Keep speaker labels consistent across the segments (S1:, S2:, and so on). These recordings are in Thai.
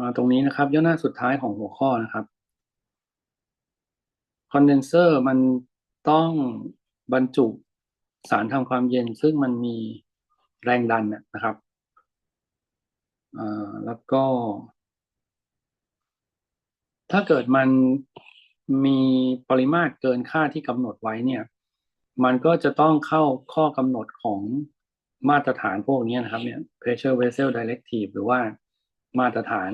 S1: มาตรงนี้นะครับย่อหน้าสุดท้ายของหัวข้อนะครับคอนเดนเซอร์มันต้องบรรจุสารทำความเย็น ซึ่งมันมีแรงดันนะครับแล้วก็ ถ้าเกิดมันมีปริมาตรเกินค่าที่กำหนดไว้เนี่ย มันก็จะต้องเข้าข้อกำหนดของมาตรฐานพวกนี้นะครับเนี่ย pressure vessel directive หรือว่า มาตรฐาน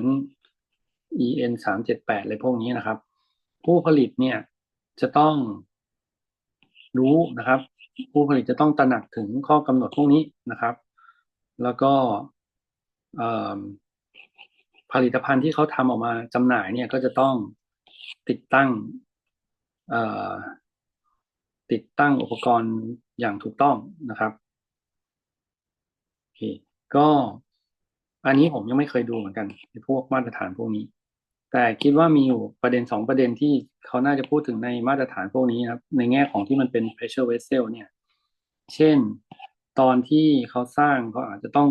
S1: EN สามเจ็ดแปดอะไรพวกนี้นะครับ ผู้ผลิตเนี่ยจะต้องรู้นะครับ ผู้ผลิตจะต้องตระหนักถึงข้อกำหนดพวกนี้นะครับ แล้วก็ผลิตภัณฑ์ที่เขาทำออกมาจำหน่ายเนี่ยก็จะต้องติดตั้งติดตั้งอุปกรณ์อย่างถูกต้องนะครับโอเคก็ อันนี้ผมยังไม่เคยดูเหมือนกันในพวกมาตรฐานพวกนี้ แต่คิดว่ามีอยู่ประเด็นสองประเด็นที่เขาน่าจะพูดถึงในมาตรฐานพวกนี้ครับ ในแง่ของที่มันเป็น pressure vessel เนี่ย เช่น ตอนที่เขาสร้างเขาอาจจะต้อง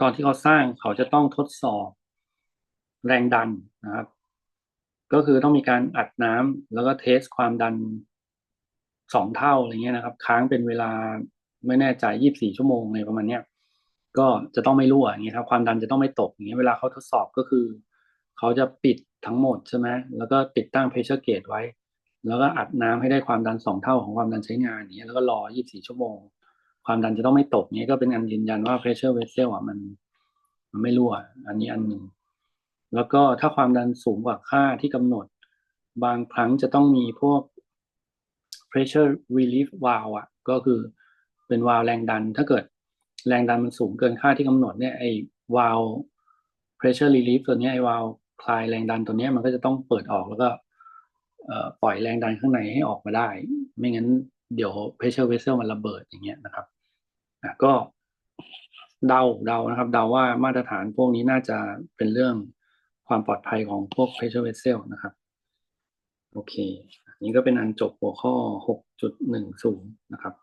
S1: ตอนที่เขาสร้างเขาจะต้องทดสอบแรงดันนะครับ ก็คือต้องมีการอัดน้ำแล้วก็เทสความดันสองเท่าอะไรเงี้ยนะครับ ค้างเป็นเวลาไม่แน่ใจยี่บสี่ชั่วโมงในประมาณเนี้ย ก็จะต้องไม่รั่วอย่างเงี้ยครับความดันจะต้องไม่ตกอย่างเงี้ยเวลาเขาทดสอบก็คือ เขาจะปิดทั้งหมดใช่ไหมแล้วก็ติดตั้งเพชเชอร์เกตไว้ แล้วก็อัดน้ำให้ได้ความดันสองเท่าของความดันใช้งานอย่างเงี้ยแล้วก็รอยี่บสี่ชั่วโมง ความดันจะต้องไม่ตกเงี้ยก็เป็นอันยืนยันว่า pressure vessel อะมันมันไม่รั่ว อันนี้อันหนึ่งแล้วก็ถ้าความดันสูงกว่าค่าที่กำหนด บางครั้งจะต้องมีพวก pressure relief valve อะ ก็คือเป็นวาล์วแรงดัน ถ้าเกิด แรงดันมันสูงเกินค่าที่กำหนดเนี่ยไอ้วาล์ว pressure relief ตัวนี้ไอ้วาล์วคลายแรงดันตัวนี้มันก็จะต้องเปิดออกแล้วก็ปล่อยแรงดันข้างในให้ออกมาได้ ไม่งั้นเดี๋ยว pressure vessel มันระเบิดอย่างเงี้ยนะครับก็เดาเดานะครับ เดาว่ามาตรฐานพวกนี้น่าจะเป็นเรื่องความปลอดภัยของพวก pressure vessel นะครับ โอเค นี่ก็เป็นอันจบหัวข้อ 6.10 นะครับ